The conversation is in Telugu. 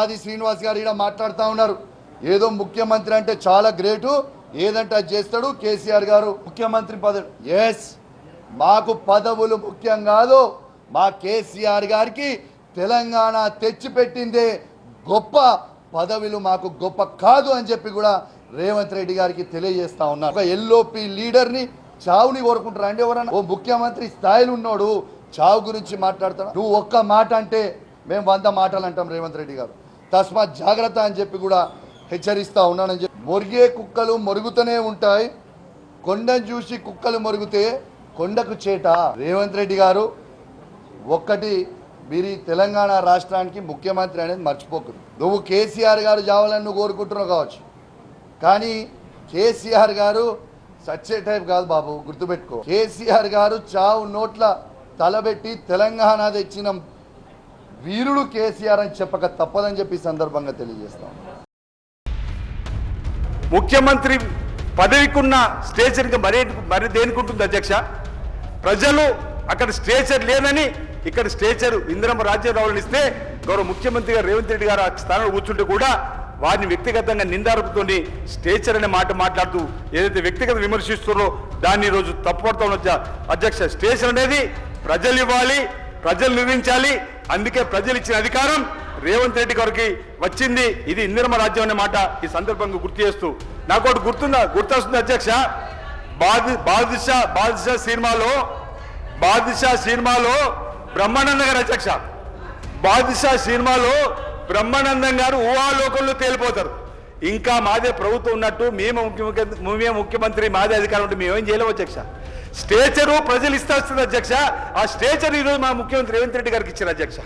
ఆది శ్రీనివాస్ గారు ఇక్కడ మాట్లాడుతూ ఉన్నారు. ఏదో ముఖ్యమంత్రి అంటే చాలా గ్రేటు ఏదంటే అది చేస్తాడు కేసీఆర్ గారు ముఖ్యమంత్రి పదవి. ఎస్ మాకు పదవులు ముఖ్యం కాదు. మా కేసీఆర్ గారికి తెలంగాణ తెచ్చిపెట్టిందే గొప్ప పదవులు మాకు గొప్ప కాదు అని చెప్పి కూడా రేవంత్ రెడ్డి గారికి తెలియజేస్తా ఉన్నారు. ఒక ఎల్ఓపి లీడర్ని చావుని కోరుకుంటారా అండి ఎవరన్నా? ఓ ముఖ్యమంత్రి స్థాయిలో ఉన్నాడు చావు గురించి మాట్లాడతాడు నువ్వు ఒక్క మాట అంటే మేము వంద మాటలు అంటాం రేవంత్ రెడ్డి గారు. తస్మాత్ జాగ్రత్త అని చెప్పి కూడా హెచ్చరిస్తూ ఉన్నానని చెప్పి. మొరిగే కుక్కలు మొరుగుతూనే ఉంటాయి. కొండను చూసి కుక్కలు మరుగుతే కొండకు చేట. రేవంత్ రెడ్డి గారు ఒక్కటి మీరు తెలంగాణ రాష్ట్రానికి ముఖ్యమంత్రి అనేది మర్చిపోకు. నువ్వు కేసీఆర్ గారు చావాలని నువ్వు కోరుకుంటున్నావు కావచ్చు. కానీ కేసీఆర్ గారు సచ్చే టైప్ కాదు బాబు గుర్తుపెట్టుకో. కేసీఆర్ గారు చావు నోట్ల తలబెట్టి తెలంగాణ తెచ్చిన వీరుడు కేసీఆర్ అని చెప్పక తప్పదని చెప్పి సందర్భంగా తెలియజేస్తాం ముఖ్యమంత్రి పదవికున్న స్టేచర్ మరే మరి దేనికి ఉంటుంది అధ్యక్ష? ప్రజలు అక్కడ స్టేచర్ లేదని ఇక్కడ స్టేచర్ ఇందిరమ్మ రాజ్యరావులను ఇస్తే గౌరవ ముఖ్యమంత్రి గారు రేవంత్ రెడ్డి గారు ఆ స్థానంలో కూర్చుంటే కూడా వారిని వ్యక్తిగతంగా నిందారపుతోని స్టేచర్ అనే మాట మాట్లాడుతూ ఏదైతే వ్యక్తిగత విమర్శిస్తున్నారో దాన్ని ఈరోజు రోజు తప్పుపడతా ఉన్న అధ్యక్ష స్టేషన్ అనేది ప్రజలు ఇవ్వాలి ప్రజలు నిర్మించాలి అందుకే ప్రజలు ఇచ్చిన అధికారం రేవంత్ రెడ్డి గారికి వచ్చింది. ఇది ఇందిరమ రాజ్యం అనే మాట ఈ సందర్భంగా గుర్తు చేస్తూ. నాకు ఒకటి గుర్తుందా? గుర్తొస్తుంది అధ్యక్ష. బాది బాదుషా బాదుషా సినిమాలో బాదుషా సినిమాలో బ్రహ్మానంద గారు అధ్యక్ష. బాదుషా సినిమాలో బ్రహ్మానందం గారు ఊహాలోకంలో తేలిపోతారు. ఇంకా మాదే ప్రభుత్వం ఉన్నట్టు మేము ముఖ్యమంత్రి మేమే ముఖ్యమంత్రి మాదే అధికారం ఉంటే మేమేం చేయలేము అధ్యక్ష. స్టేచరు ప్రజలు ఇస్తా వస్తుంది అధ్యక్ష. ఆ స్టేచర్ ఈరోజు మా ముఖ్యమంత్రి రేవంత్ రెడ్డి గారికి ఇచ్చారు అధ్యక్ష.